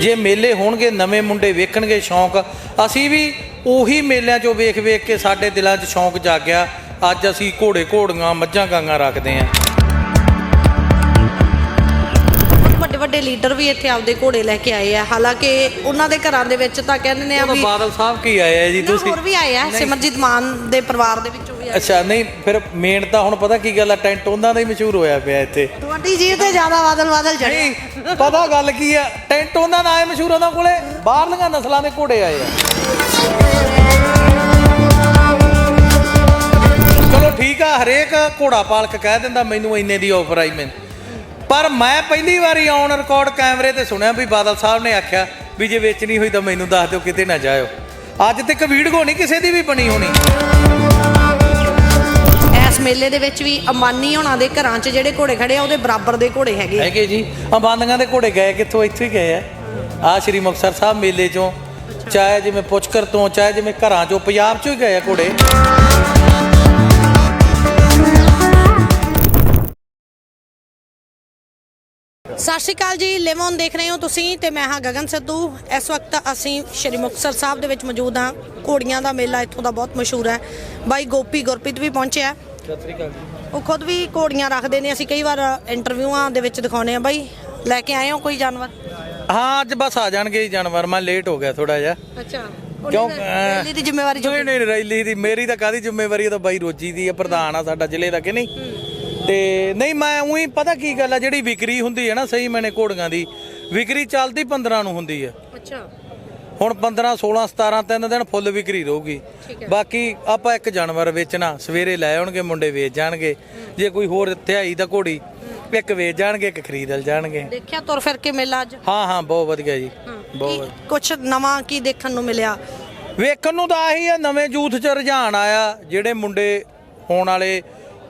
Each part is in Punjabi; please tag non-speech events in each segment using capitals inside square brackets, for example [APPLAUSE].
ਜੇ ਮੇਲੇ ਹੋਣਗੇ ਨਵੇਂ ਮੁੰਡੇ ਵੇਖਣਗੇ ਸ਼ੌਂਕ ਅਸੀਂ ਵੀ ਉਹੀ ਮੇਲਿਆਂ 'ਚੋਂ ਵੇਖ ਵੇਖ ਕੇ ਸਾਡੇ ਦਿਲਾਂ 'ਚ ਸ਼ੌਂਕ ਜਾਗਿਆ। ਅੱਜ ਅਸੀਂ ਘੋੜੇ ਘੋੜੀਆਂ ਮੱਝਾਂ ਗਾਂਗਾ ਰੱਖਦੇ ਆਂ। ਵੱਡੇ ਵੱਡੇ ਲੀਡਰ ਵੀ ਇੱਥੇ ਆਪਦੇ ਘੋੜੇ ਲੈ ਕੇ ਆਏ ਆ। ਹਾਲਾਂਕਿ ਉਹਨਾਂ ਦੇ ਘਰਾਂ ਦੇ ਵਿੱਚ ਤਾਂ ਕਹਿੰਦੇ ਨੇ ਆ ਵੀ ਬਾਦਲ ਸਾਹਿਬ ਕੀ ਆਏ ਆ ਜੀ ਤੁਸੀਂ? ਹੋਰ ਵੀ ਆਏ ਆ ਸਿਮਰਜੀਤ ਮਾਨ ਦੇ ਪਰਿਵਾਰ ਦੇ ਵਿੱਚੋਂ ਵੀ ਆਏ ਅੱਛਾ ਨਹੀਂ ਫਿਰ ਮੇਨ ਤਾਂ ਹੁਣ ਪਤਾ ਕੀ ਗੱਲ ਆ ਟੈਂਟ ਉਹਨਾਂ ਦਾ ਹੀ ਮਸ਼ਹੂਰ ਹੋਇਆ ਪਿਆ ਇੱਥੇ। ਤੁਹਾਡੀ ਜੀਰ ਤੇ ਜ਼ਿਆਦਾ ਬਾਦਲ ਬਾਦਲ ਚੜੇ ਪਤਾ ਗੱਲ ਕੀ ਆ ਟੈਂਟ ਉਹਨਾਂ ਦਾ ਆਏ ਮਸ਼ਹੂਰ ਉਹਨਾਂ ਕੋਲੇ। ਬਾਹਰਲੀਆਂ ਨਸਲਾਂ ਦੇ ਘੋੜੇ ਆਏ ਆ। ਚਲੋ ਠੀਕ ਆ, ਹਰੇਕ ਘੋੜਾ ਪਾਲਕ ਕਹਿ ਦਿੰਦਾ, ਮੈਨੂੰ ਇੰਨੇ ਦੀ ਆਫਰ ਆਈ ਮੈਨੂੰ। ਪਰ ਮੈਂ ਪਹਿਲੀ ਵਾਰੀ ਔਨ ਰਿਕਾਰਡ ਕੈਮਰੇ ਤੇ ਸੁਣਿਆ ਵੀ ਬਾਦਲ ਸਾਹਿਬ ਨੇ ਆਖਿਆ ਵੀ ਜੇ ਵੇਚਣੀ ਹੋਈ ਤਾਂ ਮੈਨੂੰ ਦੱਸ ਦਿਓ, ਕਿਤੇ ਨਾ ਜਾਇਓ। ਅੱਜ ਤੱਕ ਵੀਡੀਓ ਨਹੀਂ ਕਿਸੇ ਦੀ ਵੀ ਬਣੀ ਹੋਣੀ। ਮੇਲੇ ਦੇ ਵਿੱਚ ਵੀ ਅਮਾਨੀ ਹੋਣਾ ਦੇ ਘਰਾਂ 'ਚ ਜਿਹੜੇ ਘੋੜੇ ਖੜੇ ਆ ਉਹਦੇ ਬਰਾਬਰ ਦੇ ਘੋੜੇ ਹੈਗੇ ਆ। ਹੈਗੇ ਜੀ। ਅੰਬਾਨੀਆਂ ਦੇ ਘੋੜੇ ਗਏ ਕਿੱਥੋਂ? ਇੱਥੇ ਹੀ ਗਏ ਆ। ਆ ਸ਼੍ਰੀ ਮੁਕਤਸਰ ਸਾਹਿਬ ਮੇਲੇ ਚੋਂ। ਚਾਹੇ ਜਿਵੇਂ ਪੁੱਛਕਰ ਤੋਂ ਚਾਹੇ ਜਿਵੇਂ ਘਰਾਂ ਚੋਂ ਪੰਜਾਬ ਚੋਂ ਹੀ ਗਏ ਆ ਘੋੜੇ। ਸਤਿ ਸ਼੍ਰੀ ਅਕਾਲ ਜੀ ਲਿਮਨ ਦੇਖ ਰਹੇ ਹੋ ਤੁਸੀਂ ਤੇ ਮੈਂ ਹਾਂ ਗਗਨ ਸਿੱਧੂ। ਇਸ ਵਕਤ ਅਸੀਂ ਸ਼੍ਰੀ ਮੁਕਤਸਰ ਸਾਹਿਬ ਦੇ ਵਿੱਚ ਮੌਜੂਦ ਹਾਂ। ਘੋੜੀਆਂ ਦਾ ਮੇਲਾ ਇੱਥੋਂ ਦਾ ਬਹੁਤ ਮਸ਼ਹੂਰ ਹੈ। ਬਾਈ ਗੋਪੀ ਗੁਰਪ੍ਰੀਤ ਵੀ ਪਹੁੰਚਿਆ। ਉਹ ਖੁਦ ਵੀ ਘੋੜੀਆਂ ਰੱਖਦੇ ਨੇ ਅਸੀਂ ਕਈ ਵਾਰ ਇੰਟਰਵਿਊਆਂ ਦੇ ਵਿੱਚ ਦਿਖਾਉਨੇ ਆ ਬਾਈ ਲੈ ਕੇ ਆਏ ਹੋ ਕੋਈ ਜਾਨਵਰ? ਹਾਂ ਅੱਜ ਬਸ ਆ ਜਾਣਗੇ ਜੀ ਜਾਨਵਰ। ਮੈਂ ਲੇਟ ਹੋ ਗਿਆ ਥੋੜਾ ਜਿਹਾ। ਅੱਛਾ। ਕਿਉਂ? ਰੈਲੀ ਦੀ ਜ਼ਿੰਮੇਵਾਰੀ ਨਹੀਂ ਨਹੀਂ ਰੈਲੀ ਦੀ ਮੇਰੀ ਤਾਂ ਕਾਦੀ ਜ਼ਿੰਮੇਵਾਰੀ? ਹੈ ਤਾਂ ਬਾਈ ਰੋਜੀ ਦੀ ਹੈ ਪ੍ਰਧਾਨ ਆ ਸਾਡਾ ਜ਼ਿਲ੍ਹੇ ਦਾ ਕਿ ਨਹੀਂ? ਤੇ ਨਹੀਂ ਮੈਂ ਉਹੀ ਪਤਾ ਕੀ ਗੱਲ ਆ ਜਿਹੜੀ ਵਿਕਰੀ ਹੁੰਦੀ ਹੈ ਨਾ ਸਹੀ ਮੈਨੇ ਘੋੜੀਆਂ ਦੀ ਵਿਕਰੀ ਚੱਲਦੀ 15 ਨੂੰ ਹੁੰਦੀ ਹੈ ਅੱਛਾ। ਹੁਣ 15 16 17 ਤਿੰਨ ਦਿਨ ਫੁੱਲ ਵਿਕਰੀ ਰਹੂਗੀ। ਬਾਕੀ ਆਪਾਂ ਇੱਕ ਜਾਨਵਰ ਵੇਚਣਾ ਸਵੇਰੇ ਲੈ ਆਉਣਗੇ ਮੁੰਡੇ ਵੇਚ ਜਾਣਗੇ। ਜੇ ਕੋਈ ਹੋਰ ਥਿਆਈ ਦਾ ਘੋੜੀ ਇੱਕ ਵੇਚ ਜਾਣਗੇ ਇੱਕ ਖਰੀਦ ਲ ਜਾਣਗੇ। ਦੇਖਿਆ ਤੁਰ ਫਿਰ ਕੇ ਮੇਲਾ ਅੱਜ? ਹਾਂ ਹਾਂ ਬਹੁਤ ਵਧੀਆ ਜੀ ਬਹੁਤ ਕੁਝ ਨਵਾਂ ਕੀ ਦੇਖਣ ਨੂੰ ਮਿਲਿਆ? ਵੇਖਣ ਨੂੰ ਤਾਂ ਆਹੀ ਆ ਨਵੇਂ ਯੂਥ ਚ ਰੁਝਾਨ ਆਇਆ ਜਿਹੜੇ ਮੁੰਡੇ ਹੋਣ ਵਾਲੇ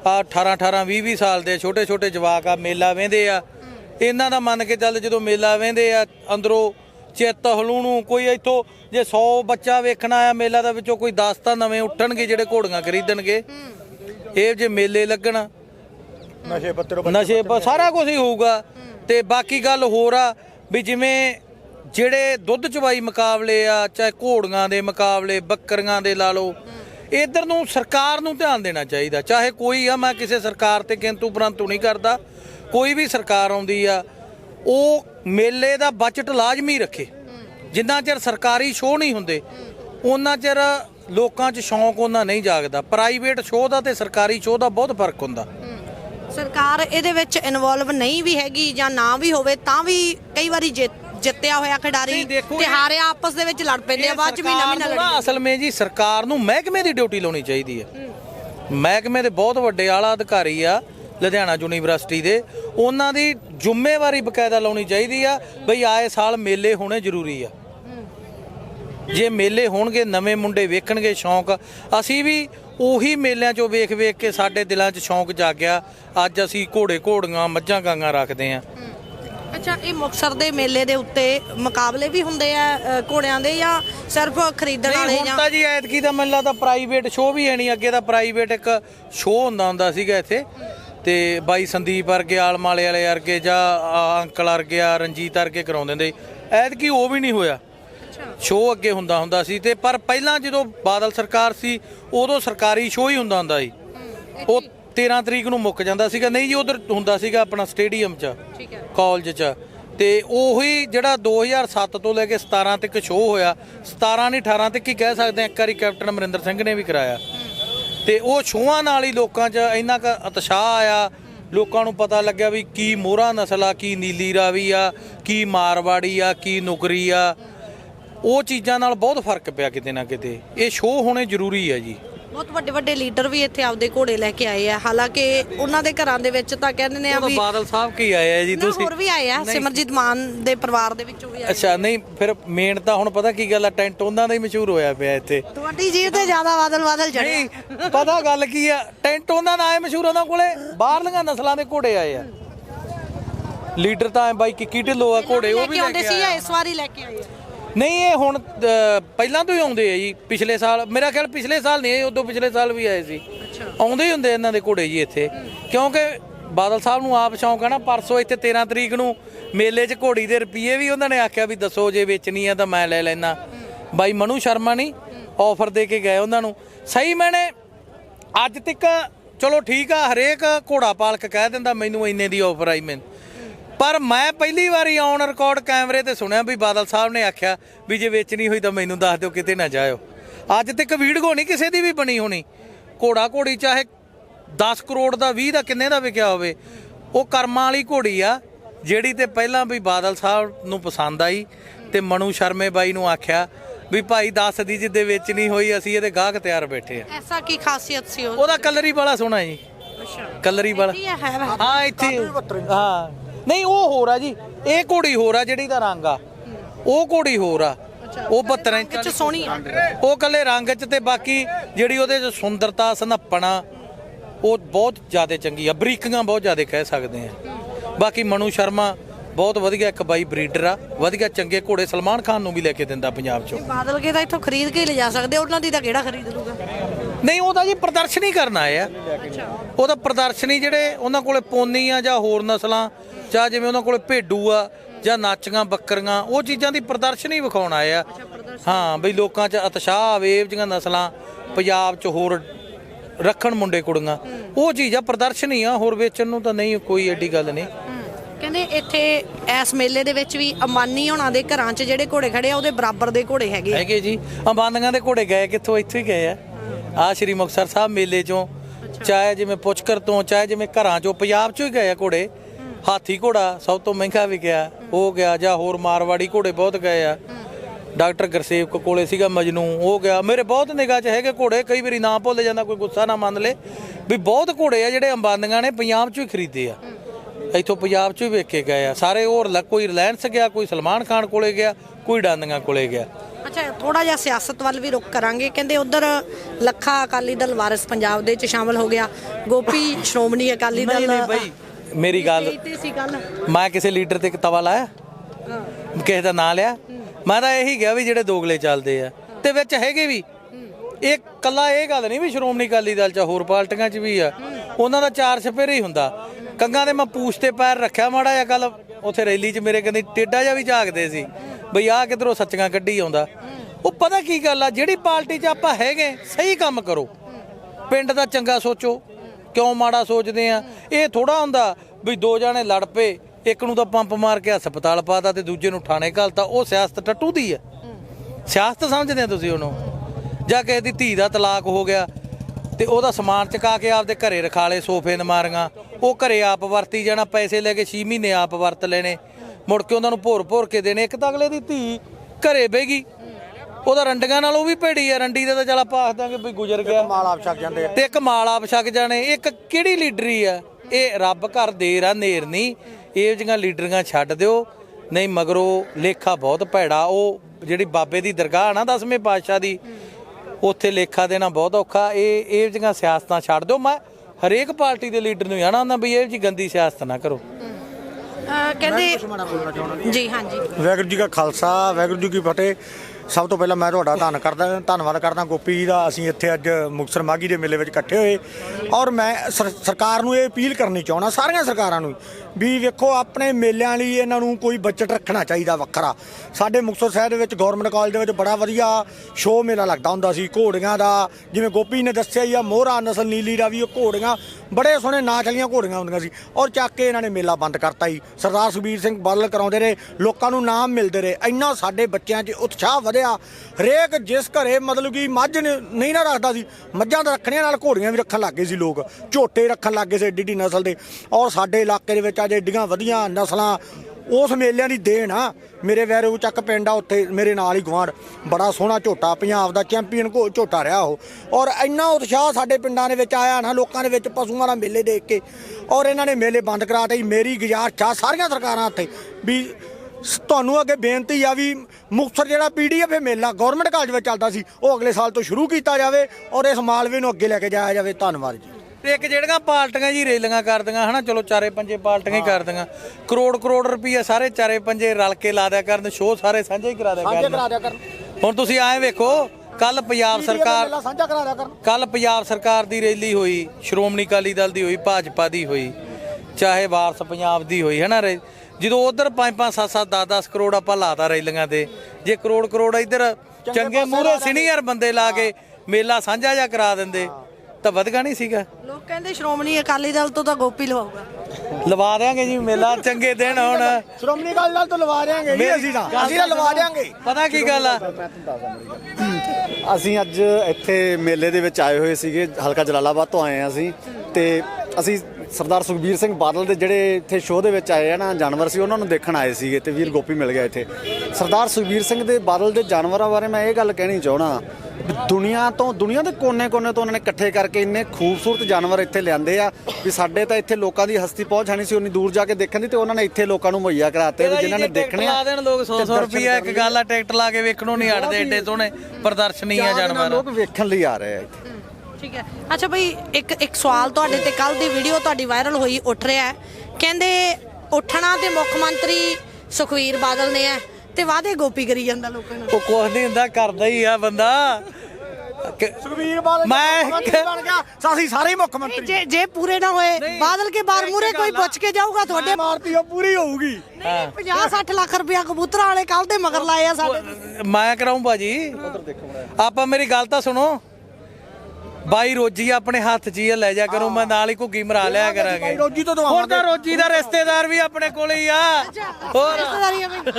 ਆ 18 18 20 20 ਸਾਲ ਦੇ ਛੋਟੇ ਛੋਟੇ ਜਵਾਕ ਆ ਮੇਲਾ ਵੇਂਦੇ ਆ। ਇਹਨਾਂ ਦਾ ਮੰਨ ਕੇ ਚੱਲ ਜਦੋਂ ਮੇਲਾ ਵੇਂਦੇ ਆ ਅੰਦਰੋਂ ਚਿੱਤ ਹਲੂਣੂ ਕੋਈ ਇੱਥੋਂ ਜੇ 100 ਬੱਚਾ ਵੇਖਣ ਆਇਆ ਮੇਲਾ ਦਾ ਵਿੱਚੋਂ ਕੋਈ 10 ਤਾਂ ਨਵੇਂ ਉੱਠਣਗੇ ਜਿਹੜੇ ਘੋੜੀਆਂ ਖਰੀਦਣਗੇ। ਇਹ ਜੇ ਮੇਲੇ ਲੱਗਣ ਨਸ਼ੇ ਪੱਤਰ ਨਸ਼ੇ ਸਾਰਾ ਕੁਝ ਹੀ ਹੋਊਗਾ। ਤੇ ਬਾਕੀ ਗੱਲ ਹੋਰ ਆ ਵੀ ਜਿਵੇਂ ਜਿਹੜੇ ਦੁੱਧ ਚਵਾਈ ਮੁਕਾਬਲੇ ਆ ਚਾਹੇ ਘੋੜੀਆਂ ਦੇ ਮੁਕਾਬਲੇ ਬੱਕਰੀਆਂ ਦੇ ਲਾ ਲਓ ਇਧਰ ਨੂੰ ਸਰਕਾਰ ਨੂੰ ਧਿਆਨ ਦੇਣਾ ਚਾਹੀਦਾ। ਚਾਹੇ ਕੋਈ ਆ ਮੈਂ ਕਿਸੇ ਸਰਕਾਰ ਤੇ ਕਿੰਤੂ ਪਰੰਤੂ ਨਹੀਂ ਕਰਦਾ ਕੋਈ ਵੀ ਸਰਕਾਰ ਆਉਂਦੀ ਆ ਉਹ ਮੇਲੇ ਦਾ ਬਜਟ ਲਾਜ਼ਮੀ ਰੱਖੇ। ਜਿੰਨਾ ਚਿਰ ਸਰਕਾਰੀ ਸ਼ੋਅ ਨਹੀਂ ਹੁੰਦੇ ਉਹਨਾਂ ਚਿਰ ਲੋਕਾਂ 'ਚ ਸ਼ੌਂਕ ਉਹਨਾਂ ਨਹੀਂ ਜਾਗਦਾ। ਪ੍ਰਾਈਵੇਟ ਸ਼ੋਅ ਦਾ ਤੇ ਸਰਕਾਰੀ ਸ਼ੋਅ ਦਾ ਬਹੁਤ ਫ਼ਰਕ ਹੁੰਦਾ। ਸਰਕਾਰ ਇਹਦੇ ਵਿੱਚ ਇਨਵੋਲਵ ਨਹੀਂ ਵੀ ਹੈਗੀ ਜਾਂ ਨਾ ਵੀ ਹੋਵੇ ਤਾਂ ਵੀ ਕਈ ਵਾਰੀ ਜਿੱਤ- ਜਿੱਤਿਆ ਹੋਇਆ ਖਿਡਾਰੀ ਤੇ ਹਾਰਿਆ ਆਪਸ ਦੇ ਵਿੱਚ ਲੜ ਪੈਂਦੇ ਆ ਬਾਅਦ ਚ ਵੀ ਨਵੀਂ ਨਾ ਅਸਲ ਵਿੱਚ ਜੀ ਸਰਕਾਰ ਨੂੰ ਮਹਿਕਮੇ ਦੀ ਡਿਊਟੀ ਲਾਉਣੀ ਚਾਹੀਦੀ ਹੈ। ਮਹਿਕਮੇ ਦੇ ਬਹੁਤ ਵੱਡੇ ਆਲਾ ਅਧਿਕਾਰੀ ਆ ਲੁਧਿਆਣਾ ਯੂਨੀਵਰਸਿਟੀ ਦੇ ਉਹਨਾਂ ਦੀ ਜ਼ਿੰਮੇਵਾਰੀ ਬਕਾਇਦਾ ਲਾਉਣੀ ਚਾਹੀਦੀ ਆ ਬਈ ਆਏ ਸਾਲ ਮੇਲੇ ਹੋਣੇ ਜ਼ਰੂਰੀ ਆ। ਜੇ ਮੇਲੇ ਹੋਣਗੇ ਨਵੇਂ ਮੁੰਡੇ ਵੇਖਣਗੇ ਸ਼ੌਂਕ ਅਸੀਂ ਵੀ ਉਹੀ ਮੇਲਿਆਂ 'ਚੋਂ ਵੇਖ ਵੇਖ ਕੇ ਸਾਡੇ ਦਿਲਾਂ 'ਚ ਸ਼ੌਂਕ ਜਾਗਿਆ। ਅੱਜ ਅਸੀਂ ਘੋੜੇ ਘੋੜੀਆਂ ਮੱਝਾਂ ਗਾਂਗਾ ਰੱਖਦੇ ਆਂ ਅੱਛਾ ਇਹ ਮੁਕਸਰ ਦੇ ਮੇਲੇ ਦੇ ਉੱਤੇ ਮੁਕਾਬਲੇ ਵੀ ਹੁੰਦੇ ਆ ਅ, ਘੋੜਿਆਂ ਦੇ ਜਾਂ ਸਿਰਫ ਖਰੀਦਣ ਨਹੀਂ ਵਾਲੇ ਹੁਣ ਜਾਂ ਤਾਂ ਜੀ ਐਤਕੀ ਤਾਂ ਮੈਨੂੰ ਲੱਗਦਾ ਪ੍ਰਾਈਵੇਟ ਸ਼ੋਅ ਵੀ ਹੈ ਨਹੀਂ ਅੱਗੇ ਤਾਂ ਪ੍ਰਾਈਵੇਟ ਇੱਕ ਸ਼ੋਅ ਹੁੰਦਾ ਹੁੰਦਾ ਸੀਗਾ ਇੱਥੇ। ਤੇ ਬਾਈ ਸੰਦੀਪ ਵਰਗੇ ਆਲਮ ਵਾਲੇ ਵਰਗੇ ਜਾਂ ਆ, ਅੰਕਲ ਵਰਗੇ ਆ ਰਣਜੀਤ ਵਰਗੇ ਕਰਾਉਂਦੇ ਹੁੰਦੇ। ਐਤਕੀ ਉਹ ਵੀ ਨਹੀਂ ਹੋਇਆ। ਸ਼ੋਅ ਅੱਗੇ ਹੁੰਦਾ ਹੁੰਦਾ ਸੀ ਤੇ ਪਰ ਪਹਿਲਾਂ ਜਦੋਂ ਬਾਦਲ ਸਰਕਾਰ ਸੀ ਉਦੋਂ ਸਰਕਾਰੀ ਸ਼ੋਅ ਹੀ ਹੁੰਦਾ ਹੁੰਦਾ ਸੀ। ਉਹ 13 ਤਰੀਕ ਨੂੰ ਮੁੱਕ ਜਾਂਦਾ ਸੀਗਾ। ਨਹੀਂ ਜੀ ਉਧਰ ਹੁੰਦਾ ਸੀਗਾ ਆਪਣਾ ਸਟੇਡੀਅਮ 'ਚ ਕਾਲਜ 'ਚ। ਤੇ ਉਹੀ ਜਿਹੜਾ 2007 ਤੋਂ ਲੈ ਕੇ 17 ਤੱਕ ਸ਼ੋਅ ਹੋਇਆ 17 ਨਹੀਂ 18 ਤੱਕ ਹੀ ਕਹਿ ਸਕਦੇ ਹਾਂ ਇੱਕ ਵਾਰੀ ਕੈਪਟਨ ਅਮਰਿੰਦਰ ਸਿੰਘ ਨੇ ਵੀ ਕਰਾਇਆ। ਤੇ ਉਹ ਸ਼ੋਆਂ ਨਾਲ ਹੀ ਲੋਕਾਂ 'ਚ ਇੰਨਾ ਕੁ ਉਤਸ਼ਾਹ ਆਇਆ। ਲੋਕਾਂ ਨੂੰ ਪਤਾ ਲੱਗਿਆ ਵੀ ਕੀ ਮੋਹਰਾ ਨਸਲ ਆ, ਕੀ ਨੀਲੀ ਰਾਵੀ ਆ, ਕੀ ਮਾਰਵਾੜੀ ਆ, ਕੀ ਨੁਕਰੀ ਆ। ਉਹ ਚੀਜ਼ਾਂ ਨਾਲ ਬਹੁਤ ਫ਼ਰਕ ਪਿਆ ਕਿਤੇ ਨਾ ਕਿਤੇ। ਇਹ ਸ਼ੋਅ ਹੋਣੇ ਜ਼ਰੂਰੀ ਆ ਜੀ। ਬਹੁਤ ਵੱਡੇ ਵੱਡੇ ਲੀਡਰ ਵੀ ਇੱਥੇ ਆਪਦੇ ਘੋੜੇ ਲੈ ਕੇ ਆਏ ਆ। ਹਾਲਾਂਕਿ ਉਹਨਾਂ ਦੇ ਘਰਾਂ ਦੇ ਵਿੱਚ ਤਾਂ ਕਹਿੰਦੇ ਨੇ ਆ ਵੀ ਬਾਦਲ ਸਾਹਿਬ ਕੀ ਆਏ ਆ ਜੀ ਤੁਸੀਂ? ਹੋਰ ਵੀ ਆਏ ਆ ਸਿਮਰਜੀਤ ਮਾਨ ਦੇ ਪਰਿਵਾਰ ਦੇ ਵਿੱਚੋਂ ਵੀ ਆਏ ਅੱਛਾ ਨਹੀਂ ਫਿਰ ਮੇਨ ਤਾਂ ਹੁਣ ਪਤਾ ਕੀ ਗੱਲ ਆ ਟੈਂਟ ਉਹਨਾਂ ਦਾ ਹੀ ਮਸ਼ਹੂਰ ਹੋਇਆ ਪਿਆ ਇੱਥੇ। ਤੁਹਾਡੀ ਜੀਰ ਤੇ ਜ਼ਿਆਦਾ ਬਾਦਲ ਬਾਦਲ ਚੜੇ ਪਤਾ ਗੱਲ ਕੀ ਆ ਟੈਂਟ ਉਹਨਾਂ ਦਾ ਆਏ ਮਸ਼ਹੂਰ ਉਹਨਾਂ ਕੋਲੇ ਬਾਹਰਲੀਆਂ ਨਸਲਾਂ ਦੇ ਘੋੜੇ ਆਏ ਆ। ਲੀਡਰ ਤਾਂ ਐ ਬਾਈ ਕਿੱਕੀ ਢਿੱਲੋਂ ਆ ਘੋੜੇ ਉਹ ਵੀ ਲੈ ਸੀ ਇਸ ਵਾਰੀ ਲੈ ਕੇ ਆਏ ਆ? ਨਹੀਂ ਇਹ ਹੁਣ ਅ, ਪਹਿਲਾਂ ਤੋਂ ਹੀ ਆਉਂਦੇ ਆ ਜੀ ਪਿਛਲੇ ਸਾਲ। ਮੇਰਾ ਖਿਆਲ ਪਿਛਲੇ ਸਾਲ ਨਹੀਂ ਆਏ ਉਦੋਂ ਪਿਛਲੇ ਸਾਲ ਵੀ ਆਏ ਸੀ। ਆਉਂਦੇ ਹੀ ਹੁੰਦੇ ਇਹਨਾਂ ਦੇ ਘੋੜੇ ਜੀ ਇੱਥੇ। ਕਿਉਂਕਿ ਬਾਦਲ ਸਾਹਿਬ ਨੂੰ ਆਪ ਸ਼ੌਂਕ ਹੈ ਨਾ ਪਰਸੋਂ ਇੱਥੇ 13 ਤਰੀਕ ਨੂੰ ਮੇਲੇ 'ਚ ਘੋੜੀ ਦੇ ਰੁਪਏ ਵੀ ਉਹਨਾਂ ਨੇ ਆਖਿਆ ਵੀ ਦੱਸੋ ਜੇ ਵੇਚਣੀ ਆ ਤਾਂ ਮੈਂ ਲੈ ਲੈਣਾ ਬਾਈ ਮਨੂ ਸ਼ਰਮਾ ਨਹੀਂ ਆਫਰ ਦੇ ਕੇ ਗਏ ਉਹਨਾਂ ਨੂੰ। ਸਹੀ ਮੈਨੇ ਅੱਜ ਤੱਕ ਚਲੋ ਠੀਕ ਆ ਹਰੇਕ ਘੋੜਾ ਪਾਲਕ ਕਹਿ ਦਿੰਦਾ ਮੈਨੂੰ ਇੰਨੇ ਦੀ ਆਫਰ ਆਈ ਮੈਨੂੰ। ਪਰ ਮੈਂ ਪਹਿਲੀ ਵਾਰੀ ਔਨ ਰਿਕਾਰਡ ਕੈਮਰੇ ਤੇ ਸੁਣਿਆ ਵੀ ਬਾਦਲ ਸਾਹਿਬ ਨੇ ਆਖਿਆ ਵੀ ਜੇ ਵੇਚਣੀ ਹੋਈ ਤਾਂ ਮੈਨੂੰ ਦੱਸ ਦਿਓ ਕਿਤੇ ਨਾ ਜਾਇਓ। ਅੱਜ ਤੱਕ ਵੀਡੀਓ ਨਹੀਂ ਕਿਸੇ ਦੀ ਵੀ ਬਣੀ ਹੋਣੀ। ਘੋੜਾ ਘੋੜੀ ਚਾਹੇ 10 ਕਰੋੜ ਦਾ 20 ਦਾ ਕਿੰਨੇ ਦਾ ਵਿਕਿਆ ਹੋਵੇ ਉਹ ਕਰਮਾਂ ਵਾਲੀ ਘੋੜੀ ਆ ਜਿਹੜੀ ਤੇ ਪਹਿਲਾਂ ਵੀ ਬਾਦਲ ਸਾਹਿਬ ਨੂੰ ਪਸੰਦ ਆਈ ਤੇ ਮਨੂ ਸ਼ਰਮੇ ਬਾਈ ਨੂੰ ਆਖਿਆ ਵੀ ਭਾਈ ਦੱਸ ਦੀ ਜਿੱਦੇ ਵੇਚਣੀ ਹੋਈ ਅਸੀਂ ਇਹਦੇ ਗਾਹਕ ਤਿਆਰ ਬੈਠੇ ਆ। ਐਸਾ ਕੀ ਖਾਸੀਅਤ ਸੀ ਉਹ ਉਹਦਾ ਕਲਰ ਹੀ ਬੜਾ ਸੋਹਣਾ ਜੀ। ਅੱਛਾ। ਕਲਰ ਹੀ ਬੜਾ ਕੀ ਹੈ ਹੈ ਵਾ? ਹਾਂ ਇੱਥੇ ਹਾਂ। ਨਹੀਂ ਉਹ ਹੋਰ ਆ ਜੀ। ਇਹ ਘੋੜੀ ਹੋਰ ਆ ਜਿਹੜੀ ਦਾ ਰੰਗ ਆ। ਉਹ ਘੋੜੀ ਹੋਰ ਆ। ਉਹ 72 ਇੰਚ ਵਿੱਚ ਸੋਹਣੀ ਆ। ਉਹ ਕੱਲੇ ਰੰਗ ਚ ਤੇ ਬਾਕੀ ਜਿਹੜੀ ਉਹਦੇ ਚ ਸੁੰਦਰਤਾ ਸਨੱਪਣਾ ਉਹ ਬਹੁਤ ਜ਼ਿਆਦਾ ਚੰਗੀ ਆ। ਬਰੀਕੀਆਂ ਬਹੁਤ ਜ਼ਿਆਦਾ ਕਹਿ ਸਕਦੇ ਆ। ਬਾਕੀ ਮਨੂ ਸ਼ਰਮਾ ਬਹੁਤ ਵਧੀਆ ਇੱਕ ਬਾਈ ਬਰੀਡਰ ਆ। ਵਧੀਆ ਚੰਗੇ ਘੋੜੇ ਸਲਮਾਨ ਖਾਨ ਨੂੰ ਵੀ ਲੈ ਕੇ ਦਿੰਦਾ ਪੰਜਾਬ ਚੋਂ। ਬਾਦਲ ਕੇ ਤਾਂ ਇੱਥੋਂ ਖਰੀਦ ਕੇ ਹੀ ਲਿਜਾ ਸਕਦੇ ਉਹਨਾਂ ਦੀ ਤਾਂ ਕਿਹੜਾ ਖਰੀਦ ਲੂਗਾ ਨਹੀਂ ਉਹਦਾ ਜੀ ਪ੍ਰਦਰਸ਼ਨੀ ਕਰਨ ਆਏ ਆ। ਉਹਦਾ ਪ੍ਰਦਰਸ਼ਨੀ ਜਿਹੜੇ ਉਹਨਾਂ ਕੋਲੇ ਪੋਨੀ ਆ ਜਾਂ ਹੋਰ ਨਸਲਾਂ ਜਾਂ ਜਿਵੇਂ ਉਹਨਾਂ ਕੋਲੇ ਭੇਡੂ ਆ ਜਾਂ ਨਾਚੀਆਂ ਬੱਕਰੀਆਂ ਉਹ ਚੀਜ਼ਾਂ ਦੀ ਪ੍ਰਦਰਸ਼ਨੀ ਵਿਖਾਉਣ ਆਏ ਆ। ਹਾਂ ਬਈ ਲੋਕਾਂ 'ਚ ਉਤਸ਼ਾਹ ਆਵੇ ਜਿਹੀਆਂ ਨਸਲਾਂ ਪੰਜਾਬ 'ਚ ਹੋਰ ਰੱਖਣ ਮੁੰਡੇ ਕੁੜੀਆਂ ਉਹ ਚੀਜ਼ ਆ ਪ੍ਰਦਰਸ਼ਨੀ ਆ ਹੋਰ ਵੇਚਣ ਨੂੰ ਤਾਂ ਨਹੀਂ ਕੋਈ ਐਡੀ ਗੱਲ ਨਹੀਂ। ਕਹਿੰਦੇ ਇੱਥੇ ਇਸ ਮੇਲੇ ਦੇ ਵਿੱਚ ਵੀ ਅਮਾਨੀ ਹੋਣਾ ਦੇ ਘਰਾਂ 'ਚ ਜਿਹੜੇ ਘੋੜੇ ਖੜੇ ਆ ਉਹਦੇ ਬਰਾਬਰ ਦੇ ਘੋੜੇ ਹੈਗੇ। ਹੈਗੇ ਜੀ ਅੰਬਾਨੀਆਂ ਦੇ ਘੋੜੇ ਗਏ ਕਿੱਥੋਂ ਇੱਥੇ ਹੀ ਗਏ ਆ। ਆ ਸ਼੍ਰੀ ਮੁਕਤਸਰ ਸਾਹਿਬ ਮੇਲੇ ਚੋਂ ਚਾਹੇ ਜਿਵੇਂ ਪੁਚਕਰ ਤੋਂ ਚਾਹੇ ਜਿਵੇਂ ਘਰਾਂ ਚੋਂ ਪੰਜਾਬ ਚੋਂ ਹੀ ਗਏ ਆ ਘੋੜੇ। ਹਾਥੀ ਘੋੜਾ ਸਭ ਤੋਂ ਮਹਿੰਗਾ ਵਿਕਿਆ ਉਹ ਗਿਆ ਜਾਂ ਹੋਰ ਮਾਰਵਾੜੀ ਘੋੜੇ ਬਹੁਤ ਗਏ ਆ। ਡਾਕਟਰ ਗਰਸੇਵਕ ਕੋਲੇ ਸੀਗਾ ਮਜਨੂ ਉਹ ਗਿਆ। ਮੇਰੇ ਬਹੁਤ ਨਿਗਾਹ 'ਚ ਹੈਗੇ ਘੋੜੇ ਕਈ ਵਾਰੀ ਨਾਂ ਭੁੱਲ ਜਾਂਦਾ ਕੋਈ ਗੁੱਸਾ ਨਾ ਮੰਨ ਲੇ। ਵੀ ਬਹੁਤ ਘੋੜੇ ਆ ਜਿਹੜੇ ਅੰਬਾਨੀਆਂ ਨੇ ਪੰਜਾਬ ਚੋਂ ਹੀ ਖਰੀਦੇ ਆ। ਇੱਥੋਂ ਪੰਜਾਬ ਚੋਂ ਹੀ ਵੇਖ ਕੇ ਗਏ ਆ। ਸਾਰੇ ਹੋਰ ਕੋਈ ਰਿਲਾਇੰਸ ਗਿਆ ਕੋਈ ਸਲਮਾਨ ਖਾਨ ਕੋਲੇ ਗਿਆ ਕੋਈ ਡਾਂਦੀਆਂ ਕੋਲੇ ਗਿਆ। ਅੱਛਾ ਥੋੜਾ ਜਿਹਾ ਸਿਆਸਤ ਵੱਲ ਵੀ ਰੁਕ ਕਰਾਂਗੇ। ਕਹਿੰਦੇ ਉਧਰ ਲੱਖਾ ਅਕਾਲੀ ਦਲ ਵਾਰਿਸ ਪੰਜਾਬ ਦੇ ਚ ਸ਼ਾਮਲ ਹੋ ਗਿਆ। ਗੋਪੀ ਸ਼੍ਰੋਮਣੀ ਅਕਾਲੀ ਦਲ ਨਹੀਂ ਮੇਰੀ ਗੱਲ ਤੇ ਸੀ ਗੱਲ ਮੈਂ ਕਿਸੇ ਲੀਡਰ ਤੇ ਇੱਕ ਤਵਾ ਲਾਇਆ। ਕਿਸੇ ਦਾ ਨਾਂ ਲਿਆ। ਮੈਂ ਤਾਂ ਇਹੀ ਗਿਆ ਵੀ ਜਿਹੜੇ ਦੋਗਲੇ ਚੱਲਦੇ ਆ ਤੇ ਵਿੱਚ ਹੈਗੇ ਵੀ। ਇਹ ਕੱਲਾ ਇਹ ਗੱਲ ਨਹੀਂ ਵੀ ਸ਼੍ਰੋਮਣੀ ਅਕਾਲੀ ਦਲ ਚ ਹੋਰ ਪਾਰਟੀਆਂ ਚ ਵੀ ਆ। ਉਹਨਾਂ ਦਾ ਚਾਰ ਛਪੇਰੇ ਹੀ ਹੁੰਦਾ। ਕੰਗਾਂ ਦੇ ਮੈਂ ਪੂਛ ਤੇ ਪੈਰ ਰੱਖਿਆ ਮਾੜਾ ਜਿਹਾ ਕੱਲ ਉੱਥੇ ਰੈਲੀ 'ਚ ਮੇਰੇ ਕਹਿੰਦੇ ਟੇਡਾ ਜਿਹਾ ਵੀ ਝਾਕਦੇ ਸੀ। ਬਈ ਆਹ ਕਿਧਰੋਂ ਸੱਚੀਆਂ ਕੱਢੀ ਆਉਂਦਾ। ਉਹ ਪਤਾ ਕੀ ਗੱਲ ਆ, ਜਿਹੜੀ ਪਾਰਟੀ 'ਚ ਆਪਾਂ ਹੈਗੇ, ਸਹੀ ਕੰਮ ਕਰੋ। ਪਿੰਡ ਦਾ ਚੰਗਾ ਸੋਚੋ, ਕਿਉਂ ਮਾੜਾ ਸੋਚਦੇ ਆ? ਇਹ ਥੋੜਾ ਹੁੰਦਾ ਵੀ ਦੋ ਜਾਣੇ ਲੜ ਪਏ, ਇੱਕ ਨੂੰ ਤਾਂ ਪੰਪ ਮਾਰ ਕੇ ਹਸਪਤਾਲ ਪਾਤਾ ਤੇ ਦੂਜੇ ਨੂੰ ਥਾਣੇ ਘਲਤਾ, ਉਹ ਸਿਆਸਤ ਟੱਟੂ ਦੀ ਆ। ਸਿਆਸਤ ਸਮਝਦੇ ਆ ਤੁਸੀਂ ਉਹਨੂੰ। ਜਾਂ ਕਿਸੇ ਦੀ ਧੀ ਦਾ ਤਲਾਕ ਹੋ ਗਿਆ ਤੇ ਉਹਦਾ ਸਮਾਨ ਚਕਾ ਕੇ ਆਪਦੇ ਘਰੇ ਰਖਾ ਲਏ ਸੋਫੇ ਨਮਾਰੀਆਂ, ਉਹ ਘਰੇ ਆਪ ਵਰਤੀ ਜਾਣਾ, ਪੈਸੇ ਲੈ ਕੇ 6 ਮਹੀਨੇ ਆਪ ਵਰਤ ਲੈਣੇ। ਮੁੜ ਕੇ ਉਹਨਾਂ ਨੂੰ ਭੋਰ ਭੋਰ ਕੇ ਦੇਣੇ ਇੱਕ ਤਾਂ ਅਗਲੇ ਦੀ ਧੀ ਘਰੇ ਬਹਿਗੀ। ਉਹਦਾ ਰੰਡੀਆਂ ਨਾਲ ਉਹ ਵੀ ਭੇੜੀ ਆ ਰੰਡੀ ਦੇ ਤਾਂ ਚਲ ਆਪਾਂ ਆਖ ਦਾਂਗੇ ਵੀ ਗੁਜ਼ਰ ਗਿਆ। ਮਾਲ ਆਪ ਛੱਕ ਜਾਂਦੇ ਆ। ਤੇ ਇੱਕ ਮਾਲ ਆਪ ਛਕ ਜਾਣੇ ਇੱਕ ਕਿਹੜੀ ਲੀਡਰੀ ਆ? ਇਹ ਰੱਬ ਘਰ ਦੇਰ ਆ ਨੇਰ ਨਹੀਂ ਇਹ ਜਿਹੀਆਂ ਲੀਡਰੀਆਂ ਛੱਡ ਦਿਓ। ਨਹੀਂ ਮਗਰੋਂ ਲੇਖਾ ਬਹੁਤ ਭੈੜਾ। ਉਹ ਜਿਹੜੀ ਬਾਬੇ ਦੀ ਦਰਗਾਹ ਨਾ ਦਸਵੇਂ ਪਾਤਸ਼ਾਹ ਦੀ ਉੱਥੇ ਲੇਖਾ ਦੇਣਾ ਬਹੁਤ ਔਖਾ। ਇਹ ਇਹ ਜਿਹੀਆਂ ਸਿਆਸਤਾਂ ਛੱਡ ਦਿਓ। ਮੈਂ ਹਰੇਕ ਪਾਰਟੀ ਦੇ ਲੀਡਰ ਨੂੰ ਜਾਣਾ ਹੁੰਦਾ ਵੀ ਇਹ ਜੀ ਗੰਦੀ ਸਿਆਸਤ ਨਾ ਕਰੋ। ਅਹ ਕਹਿੰਦੇ ਜੀ ਹਾਂਜੀ। ਵਾਹਿਗੁਰੂ ਜੀ ਕਾ ਖਾਲਸਾ ਵਾਹਿਗੁਰੂ ਜੀ ਕੀ ਫਤਿਹ। ਸਭ ਤੋਂ ਪਹਿਲਾਂ ਮੈਂ ਤੁਹਾਡਾ ਧੰਨ ਕਰਦਾ ਧੰਨਵਾਦ ਕਰਦਾ ਗੋਪੀ ਜੀ ਦਾ। ਅਸੀਂ ਇੱਥੇ ਅੱਜ ਮੁਕਤਸਰ ਮਾਗੀ ਦੇ ਮੇਲੇ ਵਿੱਚ ਇਕੱਠੇ ਹੋਏ। ਔਰ ਮੈਂ ਸਰ- ਸਰਕਾਰ ਨੂੰ ਇਹ ਅਪੀਲ ਕਰਨੀ ਚਾਹਣਾ ਸਾਰੀਆਂ ਸਰਕਾਰਾਂ ਨੂੰ ਵੀ ਵੇਖੋ ਆਪਣੇ ਮੇਲਿਆਂ ਲਈ ਇਹਨਾਂ ਨੂੰ ਕੋਈ ਬਜਟ ਰੱਖਣਾ ਚਾਹੀਦਾ ਵੱਖਰਾ। ਸਾਡੇ ਮੁਕਤਸਰ ਸ਼ਹਿਰ ਦੇ ਵਿੱਚ ਗਵਰਨਮੈਂਟ ਕਾਲਜ ਦੇ ਵਿੱਚ ਬੜਾ ਵਧੀਆ ਸ਼ੋਅ ਮੇਲਾ ਲੱਗਦਾ ਹੁੰਦਾ ਸੀ ਘੋੜੀਆਂ ਦਾ। ਜਿਵੇਂ ਗੋਪੀ ਨੇ ਦੱਸਿਆ ਹੀ ਆ ਮੋਹਰਾ ਨਸਲ ਨੀਲੀ ਦਾ ਵੀ ਉਹ ਘੋੜੀਆਂ ਬੜੇ ਸੋਹਣੇ ਨਾਚ ਵਾਲੀਆਂ ਘੋੜੀਆਂ ਹੁੰਦੀਆਂ ਸੀ। ਔਰ ਚੱਕ ਕੇ ਇਹਨਾਂ ਨੇ ਮੇਲਾ ਬੰਦ ਕਰਤਾ ਜੀ। ਸਰਦਾਰ ਸੁਖਬੀਰ ਸਿੰਘ ਬਾਦਲ ਕਰਾਉਂਦੇ ਰਹੇ, ਲੋਕਾਂ ਨੂੰ ਨਾਮ ਮਿਲਦੇ ਰਹੇ। ਇੰਨਾ ਸਾਡੇ ਬੱਚਿਆਂ 'ਚ ਉਤਸ਼ਾਹ ਵਧਿਆ। ਹਰੇਕ ਜਿਸ ਘਰੇ ਮਤਲਬ ਕਿ ਮੱਝ ਨਹੀਂ ਨਾ ਰੱਖਦਾ ਸੀ, ਮੱਝਾਂ ਤਾਂ ਰੱਖਣੀਆਂ ਨਾਲ ਘੋੜੀਆਂ ਵੀ ਰੱਖਣ ਲੱਗੇ ਸੀ ਲੋਕ। ਝੋਟੇ ਰੱਖਣ ਲੱਗੇ ਸੀ ਏਡੀ ਏਡੀ ਨਸਲ ਦੇ। ਔਰ ਸਾਡੇ ਇਲਾਕੇ ਦੇ ਵਿੱਚ ਅੱਜ ਏਡੀਆਂ ਵਧੀਆ ਨਸਲਾਂ ਉਸ ਮੇਲਿਆਂ ਦੀ ਦੇਣ ਆ। ਮੇਰੇ ਵੈਰੋ ਚੱਕ ਪਿੰਡ ਆ, ਉੱਥੇ ਮੇਰੇ ਨਾਲ ਹੀ ਗਵਾਂਢ ਬੜਾ ਸੋਹਣਾ ਝੋਟਾ, ਪੰਜਾਬ ਦਾ ਚੈਂਪੀਅਨ ਕੋ ਝੋਟਾ ਰਿਹਾ ਉਹ। ਔਰ ਇੰਨਾ ਉਤਸ਼ਾਹ ਸਾਡੇ ਪਿੰਡਾਂ ਦੇ ਵਿੱਚ ਆਇਆ ਨਾ, ਲੋਕਾਂ ਦੇ ਵਿੱਚ ਪਸ਼ੂਆਂ ਦਾ ਮੇਲੇ ਦੇਖ ਕੇ। ਔਰ ਇਹਨਾਂ ਨੇ ਮੇਲੇ ਬੰਦ ਕਰਾਤੇ ਜੀ ਮੇਰੀ ਗੁਜ਼ਾਰਿਸ਼ ਆ ਸਾਰੀਆਂ ਸਰਕਾਰਾਂ ਉੱਤੇ ਵੀ ਸ- ਤੁਹਾਨੂੰ ਅੱਗੇ ਬੇਨਤੀ ਆ ਵੀ ਮੁਕਤਸਰ ਜਿਹੜਾ ਪੀਡੀਐਫ ਮੇਲਾ ਗਵਰਨਮੈਂਟ ਕਾਲਜ ਵਿੱਚ ਚੱਲਦਾ ਸੀ, ਉਹ ਅਗਲੇ ਸਾਲ ਤੋਂ ਸ਼ੁਰੂ ਕੀਤਾ ਜਾਵੇ। ਔਰ ਇਸ ਮਾਲਵੇ ਨੂੰ ਅੱਗੇ ਲੈ ਕੇ ਜਾਇਆ ਜਾਵੇ। ਧੰਨਵਾਦ ਜੀ। ਤੇ ਇੱਕ ਜਿਹੜੀਆਂ ਪਾਰਟੀਆਂ ਜੀ ਰੇਲੀਆਂ ਕਰਦੀਆਂ ਹਨਾ ਚਲੋ ਚਾਰੇ ਪੰਜੇ ਪਾਰਟੀਆਂ ਹੀ ਕਰਦੀਆਂ। ਕਰੋੜ ਕਰੋੜ ਰੁਪਈਆ ਸਾਰੇ ਚਾਰੇ ਪੰਜੇ ਰਲ ਕੇ ਲਾ ਦਿਆ ਕਰਨ ਸ਼ੋਅ ਸਾਰੇ ਸਾਂਝੇ ਹੀ ਕਰਾ ਦਿਆ ਸਾਂਝੇ ਕਰਨ। ਕਰਾ ਦਿਆ ਕਰਨ। ਹੁਣ ਤੁਸੀਂ ਐਂ ਵੇਖੋ ਕੱਲ ਪੰਜਾਬ ਸਰਕਾਰ ਮੇਲਾ ਸਾਂਝਾ ਕਰਾ ਦਿਆ ਕਰਨ। ਕੱਲ ਪੰਜਾਬ ਸਰਕਾਰ ਦੀ ਰੈਲੀ ਹੋਈ ਸ਼੍ਰੋਮਣੀ ਅਕਾਲੀ ਦਲ ਦੀ ਹੋਈ ਭਾਜਪਾ ਦੀ ਹੋਈ ਚਾਹੇ ਵਾਰਸ ਪੰਜਾਬ ਦੀ ਹੋਈ ਹੈ ਨਾ ਰੈ- ਜਦੋਂ ਉਧਰ 5 5 7 7 10 10 ਕਰੋੜ ਆਪਾਂ ਲਾਤਾ ਰੈਲੀਆਂ ਤੇ ਜੇ ਕਰੋੜ ਕਰੋੜ ਇੱਧਰ ਚੰਗੇ ਮੂਹਰੇ ਸੀਨੀਅਰ ਬੰਦੇ ਲਾ ਕੇ ਮੇਲਾ ਸਾਂਝਾ ਜਾ ਕਰਾ ਦਿੰਦੇ ਤਾਂ ਵਧਗਾ ਨਹੀਂ ਸੀਗਾ। ਕਹਿੰਦੇ ਸ਼੍ਰੋਮਣੀ ਅਕਾਲੀ ਦਲ ਤੋਂ ਤਾਂ ਗੋਪੀ ਲਵਾਊਗਾ। ਲਵਾ ਦਿਆਂਗੇ ਜੀ ਮੇਲਾ ਚੰਗੇ ਦਿਨ ਹੁਣ। ਸ਼੍ਰੋਮਣੀ ਅਕਾਲੀ ਦਲ ਤੋਂ ਲਵਾ ਦਿਆਂਗੇ ਜੀ ਅਸੀਂ ਤਾਂ। ਅਸੀਂ ਤਾਂ ਲਵਾ ਦਿਆਂਗੇ। ਪਤਾ ਕੀ ਗੱਲ ਆ? ਅਸੀਂ ਅੱਜ ਇੱਥੇ ਮੇਲੇ ਦੇ ਵਿੱਚ ਆਏ ਹੋਏ ਸੀਗੇ ਹਲਕਾ ਜਲਾਲਾਬਾਦ ਤੋਂ ਆਏ ਹਾਂ ਅਸੀਂ। ਤੇ ਅਸੀਂ ਸਰਦਾਰ ਸੁਖਬੀਰ ਸਿੰਘ ਬਾਦਲ ਦੇ ਜਿਹੜੇ ਇੱਥੇ ਸ਼ੋਅ ਦੇ ਵਿੱਚ ਆਏ ਆ ਨਾ ਜਾਨਵਰ ਸੀ ਉਹਨਾਂ ਨੂੰ ਦੇਖਣ ਆਏ ਸੀਗੇ ਤੇ ਵੀਰ ਗੋਪੀ ਮਿਲ ਗਿਆ ਇੱਥੇ। ਸਰਦਾਰ ਸੁਖਬੀਰ ਸਿੰਘ ਦੇ ਬਾਦਲ ਦੇ ਜਾਨਵਰਾਂ ਬਾਰੇ ਮੈਂ ਇਹ ਗੱਲ ਕਹਿਣੀ ਚਾਹਣਾ ਦੁਨੀਆ ਤੋਂ ਦੁਨੀਆ ਦੇ ਕੋਨੇ-ਕੋਨੇ ਤੋਂ ਉਹਨਾਂ ਨੇ ਇਕੱਠੇ ਕਰਕੇ ਇੰਨੇ ਖੂਬਸੂਰਤ ਜਾਨਵਰ ਇੱਥੇ ਲਿਆਂਦੇ ਆ ਵੀ ਸਾਡੇ ਤਾਂ ਇੱਥੇ ਲੋਕਾਂ ਦੀ ਹਸਤੀ ਪਹੁੰਚ ਜਾਣੀ ਸੀ ਉਨੀ ਦੂਰ ਜਾ ਕੇ ਦੇਖਣ ਦੀ ਤੇ ਉਹਨਾਂ ਨੇ ਇੱਥੇ ਲੋਕਾਂ ਨੂੰ ਮੁਹੱਈਆ ਕਰਾਤੇ ਵੀ ਜਿਨ੍ਹਾਂ ਨੇ ਦੇਖਣੇ ਆ ਦੇਣ ਲੋਕ 100 100 ਰੁਪਿਆ ਇੱਕ ਗੱਲ ਆ ਟਿਕਟ ਲਾ ਕੇ ਵੇਖਣੋਂ ਨਹੀਂ ਹਟਦੇ ਏਡੇ ਸੋਹਣੇ ਪ੍ਰਦਰਸ਼ਨੀ ਆ ਜਾਨਵਰ। ਲੋਕ ਵੇਖਣ ਲਈ ਆ ਰਹੇ ਆ ਇੱਥੇ। ਠੀਕ ਹੈ। ਅੱਛਾ ਬਈ ਇੱਕ ਇੱਕ ਸਵਾਲ ਤੁਹਾਡੇ ਤੇ ਕੱਲ ਦੀ ਵੀਡੀਓ ਤੁਹਾਡੀ ਵਾਇਰਲ ਹੋਈ ਉੱਠ ਰਿਹਾ ਹੈ। ਕਹਿੰਦੇ ਉੱਠਣਾ ਤੇ ਮੁੱਖ ਮੰਤਰੀ ਸੁਖਵੀਰ ਬਾਦਲ ਨੇ ਹੈ ਤੇ ਵਾਅਦੇ ਗੋਪੀ ਕਰੀ ਜਾਂਦਾ ਲੋਕਾਂ ਨੂੰ ਉਹ ਕੁਛ ਨਹੀਂ ਹੁੰਦਾ ਕਰਦਾ ਹੀ ਆ ਬੰਦਾ। ਕਿ- ਸੁਖਬੀਰ ਬਾਦਲ ਮੈਂ- ਮੁੱਖ ਮੰਤਰੀ ਬਣ ਗਿਆ ਅਸੀਂ ਸਾਰੇ ਹੀ ਮੁੱਖ ਮੰਤਰੀ। ਜੇ ਜੇ ਪੂਰੇ ਨਾ ਹੋਏ ਬਾਦਲ ਕੇ ਬਾਰ ਮੂਰੇ ਕੋਈ ਪੁੱਛ ਕੇ ਜਾਊਗਾ ਤੁਹਾਡੇ ਮਾਰਤੀ ਉਹ ਪੂਰੀ ਹੋਊਗੀ। 50 60 ਲੱਖ ਰੁਪਇਆ ਕਬੂਤਰਾਂ ਵਾਲੇ ਕੱਲ ਦੇ ਮਗਰ ਲਾਏ ਆ ਸਾਡੇ ਮੈਂ ਕਰਾਉਂ ਬਾਜੀ ਆਪਾਂ ਮੇਰੀ ਗੱਲ ਤਾਂ ਸੁਣੋ। ਬਾਈ ਰੋਜੀ ਆਪਣੇ ਹੱਥ 'ਚ ਹੀ ਆ, ਲੈ ਜਾ ਕਰੋ ਮੈਂ ਨਾਲ ਹੀ ਘੁੱਗੀ ਮਰਾ ਲਿਆ ਕਰਾਂਗੇ। ਬਾਈ ਰੋਜੀ ਤੋਂ ਦਵਾਵਾਂਗੇ। ਤਾਂ ਰੋਜੀ ਦਾ ਰਿਸ਼ਤੇਦਾਰ ਵੀ ਆਪਣੇ ਕੋਲੇ ਹੀ ਆ। ਹੋਰ। ਰਿਸ਼ਤੇਦਾਰੀ ਆ ਬਈ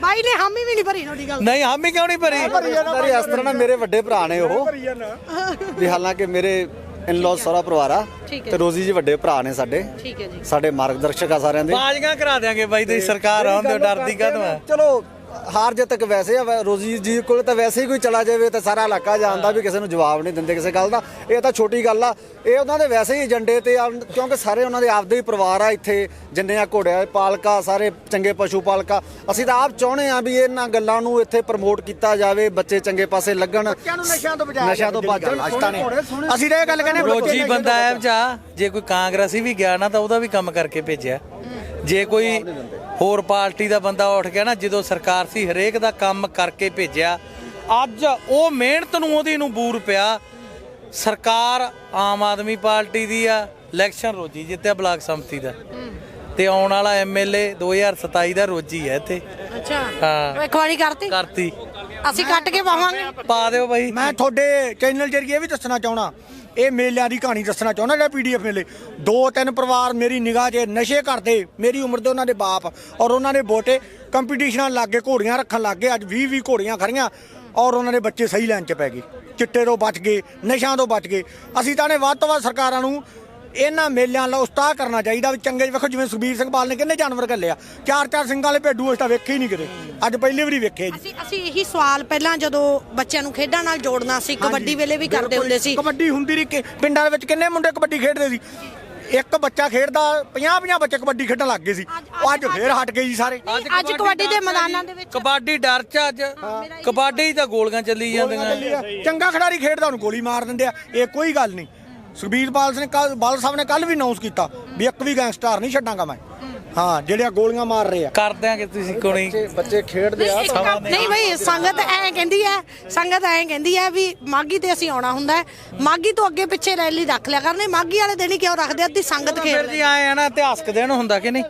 ਬਾਈ ਨੇ ਹਾਮੀ ਵੀ ਨਹੀਂ ਭਰੀ ਤੁਹਾਡੀ ਗੱਲ। ਨਹੀਂ ਹਾਮੀ ਕਿਉਂ ਨਹੀਂ ਭਰੀ? ਸਾਰੇ ਇਸ ਤਰ੍ਹਾਂ ਨਾ ਮੇਰੇ ਵੱਡੇ ਭਰਾ ਨੇ ਉਹ। [LAUGHS] ਵੀ ਹਾਲਾਂਕਿ ਮੇਰੇ ਇਨ-ਲॉज ਸਾਰਾ ਪਰਿਵਾਰ ਆ। ਤੇ ਰੋਜ਼ੀ ਜੀ ਵੱਡੇ ਭਰਾ ਨੇ ਸਾਡੇ। ਠੀਕ ਹੈ ਜੀ। ਸਾਡੇ ਮਾਰਗਦਰਸ਼ਕ ਆ ਸਾਰਿਆਂ ਦੇ। ਬਾਜੀਆਂ ਕਰਾ ਦਿਆਂਗੇ ਬਾਈ ਤੁਸੀਂ ਸਰਕਾਰ ਆਉਂਦੇ ਡਰਦੀ ਕਾਹਦੋਂ ਆ ਚਲੋ ਹਾਰ ਜੇ ਤੱਕ ਵੈਸੇ ਆ ਰੋਜ਼ੀ ਜੀ ਕੋਲ ਤਾਂ ਵੈਸੇ ਹੀ ਕੋਈ ਚਲਾ ਜਾਵੇ ਤਾਂ ਸਾਰਾ ਇਲਾਕਾ ਜਾਣਦਾ ਵੀ ਕਿਸੇ ਨੂੰ ਜਵਾਬ ਨਹੀਂ ਦਿੰਦੇ ਕਿਸੇ ਗੱਲ ਦਾ। ਇਹ ਤਾਂ ਛੋਟੀ ਗੱਲ ਆ। ਇਹ ਉਹਨਾਂ ਦੇ ਵੈਸੇ ਹੀ ਏਜੰਡੇ ਤੇ ਆ ਕਿਉਂਕਿ ਸਾਰੇ ਉਹਨਾਂ ਦੇ ਆਪਦੇ ਹੀ ਪਰਿਵਾਰ ਆ ਇੱਥੇ ਜਿੰਨੇ ਆ ਘੋੜਿਆਂ ਦੇ ਪਾਲਕਾ ਸਾਰੇ ਚੰਗੇ ਪਸ਼ੂ ਪਾਲਕਾ ਅਸੀਂ ਤਾਂ ਆਪ ਚਾਹੁੰਦੇ ਆ ਵੀ ਇਹਨਾਂ ਗੱਲਾਂ ਨੂੰ ਇੱਥੇ ਪ੍ਰਮੋਟ ਕੀਤਾ ਜਾਵੇ ਬੱਚੇ ਚੰਗੇ ਪਾਸੇ ਲੱਗਣ। ਨਸ਼ਿਆਂ ਤੋਂ ਬਚਾਇਆ ਨਸ਼ਿਆਂ ਤੋਂ ਬਚਣ। ਅਸੀਂ ਤਾਂ ਇਹ ਗੱਲ ਕਹਿੰਦੇ ਰੋਜੀ ਬੰਦਾ ਤੋਂ ਐ ਜਾ ਜੇ ਕੋਈ ਕਾਂਗਰਸੀ ਵੀ ਗਿਆ ਨਾ ਤਾਂ ਉਹਦਾ ਵੀ ਕੰਮ ਕਰਕੇ ਭੇਜਿਆ। ਜੇ ਕੋਈ ਹੋਰ ਪਾਰਟੀ ਦਾ ਬੰਦਾ ਉੱਠ ਗਿਆ ਨਾ ਜਦੋਂ ਸਰਕਾਰ ਸੀ ਹਰੇਕ ਦਾ ਕੰਮ ਕਰਕੇ ਭੇਜਿਆ। ਅੱਜ ਉਹ ਮਿਹਨਤ ਨੂੰ ਉਹਦੀ ਨੂੰ ਬੂਰ ਪਿਆ। ਸਰਕਾਰ ਆਮ ਆਦਮੀ ਪਾਰਟੀ ਦੀ ਆ ਇਲੈਕਸ਼ਨ ਰੋਜੀ ਜਿੱਤਿਆ ਬਲਾਕ ਸੰਮਤੀ ਦਾ। ਤੇ ਆਉਣ ਵਾਲਾ ਐਮਐਲਏ 2027 ਦਾ ਰੋਜੀ ਹੈ ਇੱਥੇ। ਅੱਛਾ। ਹਾਂ। ਇੱਕ ਵਾਰੀ ਕਰਤੀ? ਕਰਤੀ। ਅਸੀਂ ਕੱਟ ਕੇ ਪਾਵਾਂਗੇ। ਪਾ ਦਿਓ ਬਾਈ। ਮੈਂ ਤੁਹਾਡੇ ਚੈਨਲ ਜਰੀਏ ਵੀ ਦੱਸਣਾ ਚਾਹਣਾ ਇਹ ਮੇਲਿਆਂ ਦੀ ਕਹਾਣੀ ਦੱਸਣਾ ਚਾਹੁੰਦਾ ਜਿਹੜਾ ਪੀਡੀਐਫ ਮੇਲੇ। ਦੋ ਤਿੰਨ ਪਰਿਵਾਰ ਮੇਰੀ ਨਿਗਾਹ 'ਚ ਨਸ਼ੇ ਕਰਦੇ, ਮੇਰੀ ਉਮਰ ਦੇ ਉਹਨਾਂ ਦੇ ਬਾਪ ਔਰ ਉਹਨਾਂ ਦੇ ਬੋਟੇ ਕੰਪੀਟੀਸ਼ਨਾਂ ਲੱਗੇ ਘੋੜੀਆਂ ਰੱਖਣ ਲੱਗੇ ਅੱਜ 20 20 ਘੋੜੀਆਂ ਖੜੀਆਂ ਔਰ ਉਹਨਾਂ ਦੇ ਬੱਚੇ ਸਹੀ ਲਾਈਨ 'ਚ ਪੈ ਗਏ। ਚਿੱਟੇ ਤੋਂ ਬਚ ਗਏ, ਨਸ਼ਿਆਂ ਤੋਂ ਬਚ ਗਏ। ਅਸੀਂ ਤਾਂ ਨੇ ਵੱਧ ਤੋਂ ਵੱਧ ਸਰਕਾਰਾਂ ਨੂੰ ਇਹਨਾਂ ਮੇਲਿਆਂ ਦਾ ਉਸਤਾਹ ਕਰਨਾ ਚਾਹੀਦਾ ਵੀ ਚੰਗੇ ਵੇਖੋ ਜਿਵੇਂ ਸੁਖਬੀਰ ਸਿੰਘ ਬਾਲ ਨੇ ਕਿੰਨੇ ਜਾਨਵਰ ਘੱਲਿਆ ਚਾਰ ਚਾਰ ਸਿੰਘਾਂ ਵਾਲੇ ਭੇਡੂ ਉਸ ਤਾਂ ਵੇਖੇ ਹੀ ਨਹੀਂ ਕਿਤੇ। ਅੱਜ ਪਹਿਲੀ ਵਾਰੀ ਵੇਖੇ ਜੀ। ਅਸੀਂ ਅਸੀਂ ਇਹੀ ਸਵਾਲ ਪਹਿਲਾਂ ਜਦੋਂ ਬੱਚਿਆਂ ਨੂੰ ਖੇਡਾਂ ਨਾਲ ਜੋੜਨਾ ਸੀ ਕਬੱਡੀ ਵੇਲੇ ਵੀ ਕਰਦੇ ਹੁੰਦੇ ਸੀ। ਕਬੱਡੀ ਹੁੰਦੀ ਰਹੀ ਕਿ ਪਿੰਡਾਂ ਦੇ ਵਿੱਚ ਕਿੰਨੇ ਮੁੰਡੇ ਕਬੱਡੀ ਖੇਡਦੇ ਸੀ? ਇੱਕ ਬੱਚਾ ਖੇਡਦਾ 50 50 ਬੱਚੇ ਕਬੱਡੀ ਖੇਡਣ ਲੱਗ ਗਏ ਸੀ। ਉਹ ਅੱਜ ਫੇਰ ਹਟ ਗਏ ਜੀ ਸਾਰੇ। ਅੱਜ ਕਬੱਡੀ ਦੇ ਮੈਦਾਨਾਂ ਦੇ ਵਿੱਚ ਕਬੱਡੀ ਡਰ ਚ ਅੱਜ। ਕਬੱਡੀ ਤਾਂ ਗੋਲੀਆਂ ਚੱਲੀ ਜਾਂਦੀਆਂ। ਚੰਗਾ ਖਿਡਾਰੀ ਖੇਡਦਾ ਉਹਨੂੰ ਗੋਲੀ ਮਾਰ ਦਿੰਦੇ ਆ। ਇਹ ਕੋਈ ਗੱਲ ਨਹੀਂ। ਸੁਖਬੀਰ ਬਾਲ ਸਿੰਘ ਕੱਲ ਬਾਲ ਸਾਹਿਬ ਨੇ ਕੱਲ ਵੀ ਅਨਾਉਂਸ ਕੀਤਾ ਵੀ ਇੱਕ ਵੀ ਗੈਂਗਸਟਰ ਨਹੀਂ ਛੱਡਾਂਗਾ ਮੈਂ। ਹਾਂ ਜਿਹੜਿਆ ਗੋਲੀਆਂ ਮਾਰ ਰਹੇ ਆ। ਕਰ ਦਿਆਂਗੇ ਤੁਸੀਂ ਕੋਣੀ ਬੱਚੇ- ਖੇਡਦੇ ਆ ਨਹੀਂ ਬਈ ਸੰਗਤ ਐ ਕਹਿੰਦੀ ਐ ਸੰਗਤ ਐ ਕਹਿੰਦੀ ਐ ਵੀ ਮਾਗੀ ਤੇ ਅਸੀਂ ਆਉਣਾ ਹੁੰਦਾ। ਮਾਗੀ ਤੋਂ ਅੱਗੇ ਪਿੱਛੇ ਰੈਲੀ ਰੱਖ ਲਿਆ ਕਰਨੇ ਮਾਗੀ ਵਾਲੇ ਦਿਨ ਹੀ ਕਿਉਂ ਰੱਖਦੇ ਅੱਧੀ ਸੰਗਤ ਫਿਰ ਖੇਡ ਜੀ ਆਏ ਆ ਨਾ ਇਤਿਹਾਸਕ ਦਿਨ ਹੁੰਦਾ ਕਿ ਨਹੀਂ?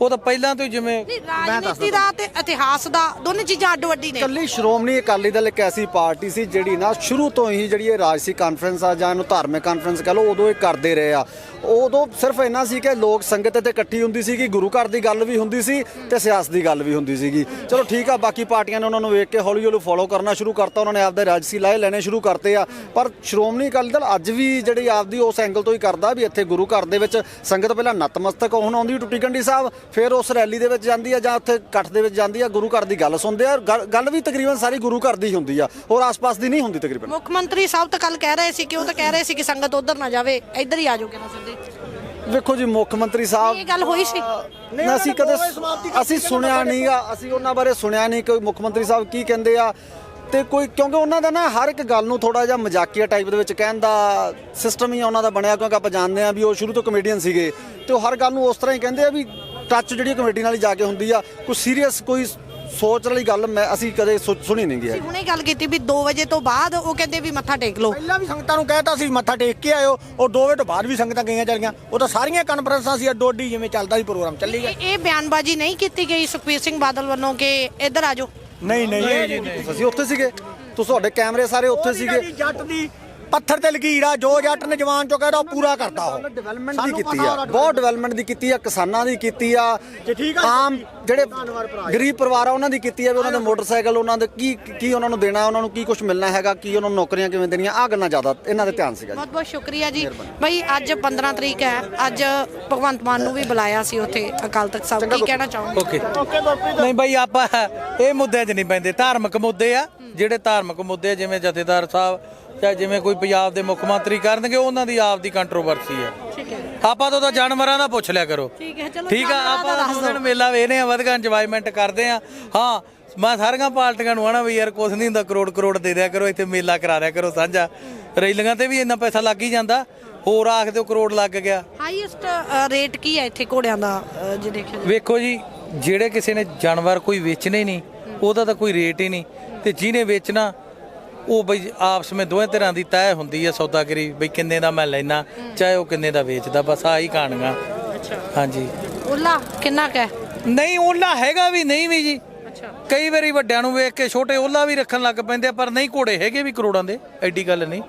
ਉਹ ਤਾਂ ਪਹਿਲਾਂ ਤੋਂ ਹੀ ਜਿਵੇਂ ਨਹੀਂ ਰਾਜਨੀਤੀ ਦਾ ਤੇ ਇਤਿਹਾਸ ਦਾ ਦੋਨੇ ਚੀਜ਼ਾਂ ਅੱਡ ਵੱਡੀ ਨੇ। ਕੱਲੀ ਸ਼੍ਰੋਮਣੀ ਅਕਾਲੀ ਦਲ ਇੱਕ ਐਸੀ ਪਾਰਟੀ ਸੀ ਜਿਹੜੀ ਨਾ ਸ਼ੁਰੂ ਤੋਂ ਹੀ ਜਿਹੜੀ ਇਹ ਰਾਜਸੀ ਕਾਨਫਰੰਸ ਆ ਜਾਂ ਇਹਨੂੰ ਧਾਰਮਿਕ ਕਾਨਫਰੰਸ ਕਹ ਲਓ ਉਦੋਂ ਇਹ ਕਰਦੇ ਰਹੇ ਆ। ਉਦੋਂ ਸਿਰਫ ਇੰਨਾ ਸੀ ਕਿ ਲੋਕ ਸੰਗਤ ਇੱਥੇ ਇਕੱਠੀ ਹੁੰਦੀ ਸੀ ਕਿ ਗੁਰੂ ਘਰ ਦੀ ਗੱਲ ਵੀ ਹੁੰਦੀ ਸੀ ਤੇ ਸਿਆਸਤ ਦੀ ਗੱਲ ਵੀ ਹੁੰਦੀ ਸੀਗੀ। ਚਲੋ ਠੀਕ ਆ ਬਾਕੀ ਪਾਰਟੀਆਂ ਨੇ ਉਹਨਾਂ ਨੂੰ ਵੇਖ ਕੇ ਹੌਲੀ ਹੌਲੀ ਫੋਲੋ ਕਰਨਾ ਸ਼ੁਰੂ ਕਰਤਾ ਉਹਨਾਂ ਨੇ ਆਪਦੇ ਰਾਜਸੀ ਲਾਏ ਲੈਣੇ ਸ਼ੁਰੂ ਕਰਤੇ ਆ। ਪਰ ਸ਼੍ਰੋਮਣੀ ਅਕਾਲੀ ਦਲ ਅੱਜ ਵੀ ਜਿਹੜੀ ਆਪਦੀ ਉਸ ਐਂਗਲ ਤੋਂ ਹੀ ਕਰਦਾ ਵੀ ਇੱਥੇ ਗੁਰੂ ਘਰ ਦੇ ਵਿੱਚ ਸੰਗਤ ਪਹਿਲਾਂ ਨਤਮਸਤਕ ਹੁਣ ਆਉਂਦੀ ਟੁੱਟੀ ਗੰਢੀ ਸਾਹਿਬ। ਫਿਰ ਉਸ ਰੈਲੀ ਦੇ ਵਿੱਚ ਜਾਂਦੀ ਆ ਜਾਂ ਉੱਥੇ ਇਕੱਠ ਦੇ ਵਿੱਚ ਜਾਂਦੀ ਆ ਗੁਰੂ ਘਰ ਦੀ ਗੱਲ ਸੁਣਦੇ ਆ। ਗੱਲ- ਗੱਲ ਵੀ ਤਕਰੀਬਨ ਸਾਰੀ ਗੁਰੂ ਘਰ ਦੀ ਹੁੰਦੀ ਆ। ਹੋਰ ਆਸ-ਪਾਸ ਦੀ ਨਹੀਂ ਹੁੰਦੀ ਤਕਰੀਬਨ। ਮੁੱਖ ਮੰਤਰੀ ਸਾਹਿਬ ਤਾਂ ਕੱਲ ਕਹਿ ਰਹੇ ਸੀ ਕਿ ਉਹ ਤਾਂ ਕਹਿ ਰਹੇ ਸੀ ਕਿ ਸੰਗਤ ਉਧਰ ਨਾ ਜਾਵੇ। ਇੱਧਰ ਹੀ ਆ ਜਾਓਗੇ ਨਾ ਸਿੱਧੇ। ਵੇਖੋ ਜੀ ਮੁੱਖ ਮੰਤਰੀ ਸਾਹਿਬ ਇਹ ਗੱਲ ਹੋਈ ਸੀ। ਨਾ ਅਸੀਂ ਕਦੇ ਅਸੀਂ ਸੁਣਿਆ ਨਹੀਂਗਾ ਅਸੀਂ ਉਹਨਾਂ ਬਾਰੇ ਸੁਣਿਆ ਨਹੀਂ ਕਿ ਮੁੱਖ ਮੰਤਰੀ ਸਾਹਿਬ ਕੀ ਕਹਿੰਦੇ ਆ। ਤੇ ਕੋਈ ਕਿਉਂਕਿ ਉਹਨਾਂ ਦਾ ਨਾ ਹਰ ਇੱਕ ਗੱਲ ਨੂੰ ਥੋੜਾ ਜਿਹਾ ਮਜ਼ਾਕੀਆ ਟਾਈਪ ਦੇ ਵਿੱਚ ਕਹਿਣ ਦਾ ਸਿਸਟਮ ਹੀ ਉਹਨਾਂ ਦਾ ਬਣਿਆ। ਕਿਉਂਕਿ ਆਪਾਂ ਜਾਣਦੇ ਆ ਵੀ ਉਹ ਸ਼ੁਰੂ ਤੋਂ ਕਮੇਡੀਅਨ ਸੀਗੇ। ਤੇ ਉਹ ਹਰ ਗੱਲ ਨੂੰ ਉਸ ਤਰ੍ਹਾਂ ਹੀ ਕਹਿੰਦੇ ਆ ਵੀ ਟੱਚ ਜਿਹੜੀ ਕਮੇਡੀ ਨਾਲ ਹੀ ਜਾ ਕੇ ਹੁੰਦੀ ਆ ਕੋਈ ਸੀਰੀਅਸ ਕੋਈ ਸੋਚ ਵਾਲੀ ਗੱਲ ਮੈਂ ਅਸੀਂ ਕਦੇ ਸੁ- ਸੁਣੀ ਨਹੀਂ ਗਈ ਅਸੀਂ ਹੁਣੇ ਗੱਲ ਕੀਤੀ ਵੀ 2 ਵਜੇ ਤੋਂ ਬਾਅਦ ਉਹ ਕਹਿੰਦੇ ਵੀ ਮੱਥਾ ਟੇਕ ਲਓ। ਪਹਿਲਾਂ ਵੀ ਸੰਗਤਾਂ ਨੂੰ ਕਹਿਤਾ ਸੀ ਮੱਥਾ ਟੇਕ ਕੇ ਆਇਓ ਉਹ 2 ਵਜੇ ਤੋਂ ਬਾਅਦ ਵੀ ਸੰਗਤਾਂ ਗਈਆਂ ਚੱਲ ਗਈਆਂ ਉਹ ਤਾਂ ਸਾਰੀਆਂ ਕਾਨਫਰੰਸਾਂ ਸੀ ਅੱਡੋ ਅੱਡੀ ਜਿਵੇਂ ਚੱਲਦਾ ਸੀ ਪ੍ਰੋਗਰਾਮ ਚੱਲੀ ਗਿਆ ਇਹ ਇਹ ਬਿਆਨਬਾਜ਼ੀ ਨਹੀਂ ਕੀਤੀ ਗਈ ਸੁਖਬੀਰ ਸਿੰਘ ਬਾਦਲ ਵੱਲੋਂ ਕਿ ਇੱਧਰ ਆ ਜਾਓ? ਨਹੀਂ ਨਹੀਂ ਅਸੀਂ ਉੱਥੇ ਸੀਗੇ? ਤੁਸੀਂ ਤੁਹਾਡੇ ਕੈਮਰੇ ਸਾਰੇ ਉੱਥੇ ਸੀਗੇ। ਜੱਟ ਦੀ ਪੱਥਰ ਤੇ ਲਕੀਰ ਆ ਜੋ ਜੱਟ ਨੇ ਜਵਾਨ ਚੋਂ ਕਹਿੰਦਾ ਉਹ ਪੂਰਾ ਕਰਦਾ ਉਹ। ਡਿਵੈਲਪਮੈਂਟ ਦੀ ਸਾਨੂੰ ਕੀਤੀ ਪਤਾ ਆ ਬਹੁਤ ਡਿਵੈਲਪਮੈਂਟ ਦੀ ਕੀਤੀ ਆ ਕਿਸਾਨਾਂ ਦੀ ਕੀਤੀ ਆ। ਆਮ ਜਿਹੜੇ। ਗਰੀਬ ਪਰਿਵਾਰ ਆ ਉਹਨਾਂ ਦੀ ਕੀਤੀ ਆ ਵੀ ਉਹਨਾਂ ਦੇ ਮੋਟਰਸਾਈਕਲ ਉਹਨਾਂ ਦੇ ਕੀ ਕੀ ਉਹਨਾਂ ਨੂੰ ਦੇਣਾ ਉਹਨਾਂ ਨੂੰ ਕੀ ਕੁਝ ਮਿਲਣਾ ਹੈਗਾ ਕੀ ਉਹਨਾਂ ਨੂੰ ਨੌਕਰੀਆਂ ਕਿਵੇਂ ਦੇਣੀਆਂ ਆ ਗੱਲਾਂ ਜ਼ਿਆਦਾ ਇਹਨਾਂ ਦੇ ਧਿਆਨ ਸੀਗਾ ਜੀ। ਬਹੁਤ ਬਹੁਤ ਸ਼ੁਕਰੀਆ ਜੀ। ਬਈ ਅੱਜ 15 ਤਰੀਕ ਹੈ। ਅੱਜ ਭਗਵੰਤ ਮਾਨ ਨੂੰ ਵੀ ਬੁਲਾਇਆ ਸੀ ਉੱਥੇ ਅਕਾਲ ਤਖਤ ਸਾਹਿਬ। ਕੀ ਕਹਿਣਾ ਚਾਹੋਗੇ? ਓਕੇ। ਨਹੀਂ ਬਾਈ ਆਪਾਂ ਇਹ ਮੁੱਦਿਆਂ 'ਚ ਨਹੀਂ ਪੈਂਦੇ। ਧਾਰਮਿਕ ਮੁੱਦੇ ਆ ਜਿਹੜੇ ਧਾਰਮਿਕ ਮੁੱਦੇ ਆ, ਜਿਵੇਂ ਜਥੇਦਾਰ ਸਾਹਿਬ ਚਾਹੇ ਜਿਵੇਂ ਕੋਈ ਪੰਜਾਬ ਦੇ ਮੁੱਖ ਮੰਤਰੀ ਕਰਨਗੇ ਉਹਨਾਂ ਦੀ ਆਪ ਦੀ ਕੰਟਰੋਵਰਸੀ ਆ ਠੀਕ ਹੈ। ਆਪਾਂ ਤਾਂ ਉਹਦਾ ਜਾਨਵਰਾਂ ਦਾ ਪੁੱਛ ਲਿਆ ਕਰੋ। ਠੀਕ ਹੈ ਚਲੋ ਠੀਕ ਆ ਆਪਾਂ ਦੋ। ਦਿਨ ਮੇਲਾ ਵੇਖਦੇ ਆ ਵਧਗਾ ਇੰਜੋਇਮੈਂਟ ਕਰਦੇ ਆ ਹਾਂ ਮੈਂ ਸਾਰੀਆਂ ਪਾਰਟੀਆਂ ਨੂੰ ਆਣਾ ਵੀ ਯਾਰ ਕੁਛ ਨਹੀਂ ਹੁੰਦਾ ਕਰੋੜ ਕਰੋੜ ਦੇ ਦਿਆ ਕਰੋ ਇੱਥੇ ਮੇਲਾ ਕਰਾ ਦਿਆ ਕਰੋ ਸਾਂਝਾ। ਰੈਲੀਆਂ ਤੇ ਵੀ ਇੰਨਾ ਪੈਸਾ ਲੱਗ ਹੀ ਜਾਂਦਾ। ਹੋਰ ਆਖ ਦਿਓ ਕਰੋੜ ਲੱਗ ਗਿਆ। ਹਾਈਐਸਟ ਰੇਟ ਕੀ ਹੈ ਇੱਥੇ ਘੋੜਿਆਂ ਦਾ ਜੇ ਦੇਖਿਆ ਵੇਖੋ ਜੀ ਜਿਹੜੇ ਕਿਸੇ ਨੇ ਜਾਨਵਰ ਕੋਈ ਵੇਚਣੇ ਨਹੀਂ ਉਹਦਾ ਤਾਂ ਕੋਈ ਰੇਟ ਹੀ ਨਹੀਂ। ਤੇ ਜਿਹਨੇ ਵੇਚਣਾ ਉਹ ਬਈ ਆਪਸ ਵਿੱਚ ਦੋਵੇਂ ਤਰ੍ਹਾਂ ਦੀ ਤੈਅ ਹੁੰਦੀ ਹੈ ਸੌਦਾਗਰੀ ਬਈ ਕਿੰਨੇ ਦਾ ਮੈਂ ਲੈਣਾ ਚਾਹੇ ਉਹ ਕਿੰਨੇ ਦਾ ਵੇਚਦਾ ਬਸ ਆਹੀ ਕਹਾਣੀਆਂ। ਅੱਛਾ। ਹਾਂਜੀ। ਉਹਲਾ ਕਿੰਨਾ ਕੁ ਨਹੀਂ ਉਹਲਾ ਹੈਗਾ ਵੀ ਨਹੀਂ ਵੀ ਜੀ। ਅੱਛਾ। ਕਈ ਵਾਰੀ ਵੱਡਿਆਂ ਨੂੰ ਵੇਖ ਕੇ ਛੋਟੇ ਉਹਲਾ ਵੀ ਰੱਖਣ ਲੱਗ ਪੈਂਦੇ ਪਰ ਨਹੀਂ ਘੋੜੇ ਹੈਗੇ ਵੀ ਕਰੋੜਾਂ ਦੇ ਐਡੀ ਗੱਲ ਨਹੀਂ।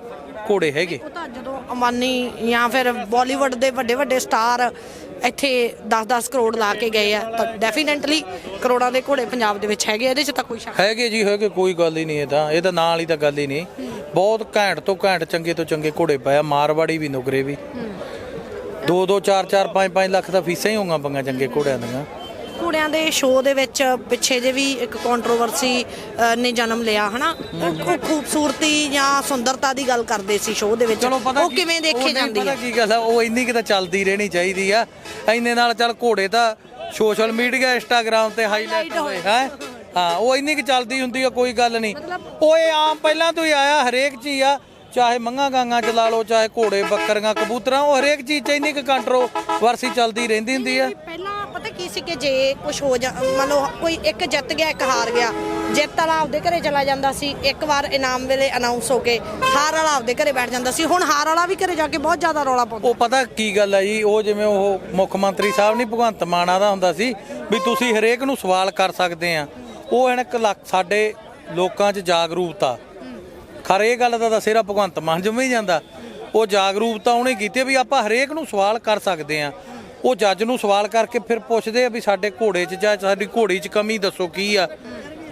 ਘੋੜੇ ਹੈਗੇ। ਉਹ ਤਾਂ ਜਦੋਂ ਅਮਾਨੀ ਜਾਂ ਫਿਰ ਬਾਲੀਵੁੱਡ ਦੇ ਵੱਡੇ ਵੱਡੇ ਸਟਾਰ ਇੱਥੇ 10-10 ਕਰੋੜ ਲਾ ਕੇ ਗਏ ਆ। ਤਾਂ ਡੈਫੀਨੈਂਟਲੀ ਕਰੋੜਾਂ ਦੇ ਘੋੜੇ ਪੰਜਾਬ ਦੇ ਵਿੱਚ ਹੈਗੇ ਇਹਦੇ 'ਚ ਤਾਂ ਕੋਈ ਸ਼ੱਕ ਹੈਗੇ ਜੀ ਹੈਗੇ ਕੋਈ ਗੱਲ ਹੀ ਨਹੀਂ ਇਹ ਤਾਂ। ਇਹ ਤਾਂ ਨਾਲ ਵਾਲੀ ਤਾਂ ਗੱਲ ਹੀ ਨਹੀਂ। ਬਹੁਤ ਘੈਂਟ ਤੋਂ ਘੈਂਟ ਚੰਗੇ ਤੋਂ ਚੰਗੇ ਘੋੜੇ ਪਾਇਆ ਮਾਰਵਾੜੀ ਵੀ ਨੁਗਰੇ ਵੀ। 2 2 4 4 5 5 ਲੱਖ ਦਾ ਫੀਸਾਂ ਹੀ ਹੋਊਗਾ ਪੰਗਾ ਚੰਗੇ ਘੋੜਿਆਂ ਦੀਆਂ। ਘੋੜਿਆਂ ਦੇ ਸ਼ੋਅ ਦੇ ਵਿੱਚ ਪਿੱਛੇ ਜੇ ਵੀ ਇੱਕ ਕੰਟਰੋਵਰਸੀ ਨੇ ਜਨਮ ਲਿਆ ਹਨਾ? ਉਹ ਖੂਬਸੂਰਤੀ ਜਾਂ ਸੁੰਦਰਤਾ ਦੀ ਗੱਲ ਕਰਦੇ ਸੀ ਸ਼ੋਅ ਦੇ ਵਿੱਚ। ਉਹ ਕਿਵੇਂ ਦੇਖੀ ਜਾਂਦੀ ਹੈ ਕੀ ਗੱਲ ਆ ਉਹ ਇੰਨੀ ਕਿ ਤਾਂ ਚੱਲਦੀ ਰਹਿਣੀ ਚਾਹੀਦੀ ਆ। ਇੰਨੇ ਨਾਲ ਚੱਲ ਘੋੜੇ ਤਾਂ ਸੋਸ਼ਲ ਮੀਡੀਆ ਇੰਸਟਾਗ੍ਰam ਤੇ ਹਾਈਲਾਈਟ ਹੋਏ ਹੈ? ਹਾਂ ਉਹ ਇੰਨੀ ਕਿ ਚੱਲਦੀ ਹੁੰਦੀ ਆ ਕੋਈ ਗੱਲ ਨਹੀਂ। ਉਹ ਇਹ ਆਮ ਪਹਿਲਾਂ ਤੋਂ ਹੀ ਆਇਆ ਹਰੇਕ ਚੀਜ਼ ਆ। ਚਾਹੇ ਮੰਗਾ ਗਾਂਗਾ ਚ ਲਾ ਲਓ ਚਾਹੇ ਘੋੜੇ ਬੱਕਰੀਆਂ ਕਬੂਤਰਾਂ ਉਹ ਹਰੇਕ ਚੀਜ਼ ਚ ਇੰਨੀ ਕਿ ਕੰਟਰੋਵਰਸੀ ਚੱਲਦੀ ਰਹਿੰਦੀ ਹੁੰਦੀ ਆ। ਪਹਿਲਾਂ ਪਤਾ ਕੀ ਸੀ ਕਿ ਜੇ ਕੁਝ ਹੋ ਜਾ ਮੰਨ ਲਓ ਕੋਈ ਇੱਕ ਜਿੱਤ ਗਿਆ ਇੱਕ ਹਾਰ ਗਿਆ ਜਿੱਤ ਵਾਲਾ ਆਪਦੇ ਘਰੇ ਚਲਾ ਜਾਂਦਾ ਸੀ ਇੱਕ ਵਾਰ ਇਨਾਮ ਵੇਲੇ ਅਨਾਉਂਸ ਹੋ ਕੇ ਹਾਰ ਵਾਲਾ ਆਪਦੇ ਘਰੇ ਬੈਠ ਜਾਂਦਾ ਸੀ ਹੁਣ ਹਾਰ ਵਾਲਾ ਵੀ ਘਰੇ ਜਾ ਕੇ ਬਹੁਤ ਜ਼ਿਆਦਾ ਰੌਲਾ ਪਾਉਂਦਾ। ਉਹ ਪਤਾ ਕੀ ਗੱਲ ਆ ਜੀ ਉਹ ਜਿਵੇਂ ਉਹ ਮੁੱਖ ਮੰਤਰੀ ਸਾਹਿਬ ਨਹੀਂ ਭਗਵੰਤ ਮਾਨ ਦਾ ਹੁੰਦਾ ਸੀ ਵੀ ਤੁਸੀਂ ਹਰੇਕ ਨੂੰ ਸਵਾਲ ਕਰ ਸਕਦੇ ਆ। ਉਹ ਲੱਖ ਸਾਡੇ ਲੋਕਾਂ 'ਚ ਜਾਗਰੂਕਤਾ। ਖਰ ਇਹ ਗੱਲ ਦਾ ਤਾਂ ਸਿਰਾ ਭਗਵੰਤ ਮਾਨ ਜਮੇ ਹੀ ਜਾਂਦਾ। ਉਹ ਜਾਗਰੂਕਤਾ ਉਹਨੇ ਕੀਤੀ ਵੀ ਆਪਾਂ ਹਰੇਕ ਨੂੰ ਸਵਾਲ ਕਰ ਸਕਦੇ ਆ ਉਹ ਜੱਜ ਨੂੰ ਸਵਾਲ ਕਰਕੇ ਫਿਰ ਪੁੱਛਦੇ ਆ ਵੀ ਸਾਡੇ ਘੋੜੇ 'ਚ ਜਾਂ ਸਾਡੀ ਘੋੜੀ 'ਚ ਕਮੀ ਦੱਸੋ ਕੀ ਆ।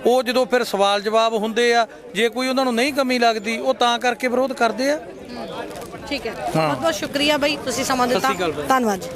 ਉਹ ਜਦੋਂ ਫਿਰ ਸਵਾਲ ਜਵਾਬ ਹੁੰਦੇ ਆ ਜੇ ਕੋਈ ਉਹਨਾਂ ਨੂੰ ਨਹੀਂ ਕਮੀ ਲੱਗਦੀ ਉਹ ਤਾਂ ਕਰਕੇ ਵਿਰੋਧ ਕਰਦੇ ਆ। ਠੀਕ ਹੈ। ਬਹੁਤ ਬਹੁਤ ਸ਼ੁਕਰੀਆ ਬਈ ਤੁਸੀਂ ਸਮਾਂ ਦਿੱਤਾ। ਧੰਨਵਾਦ ਜੀ।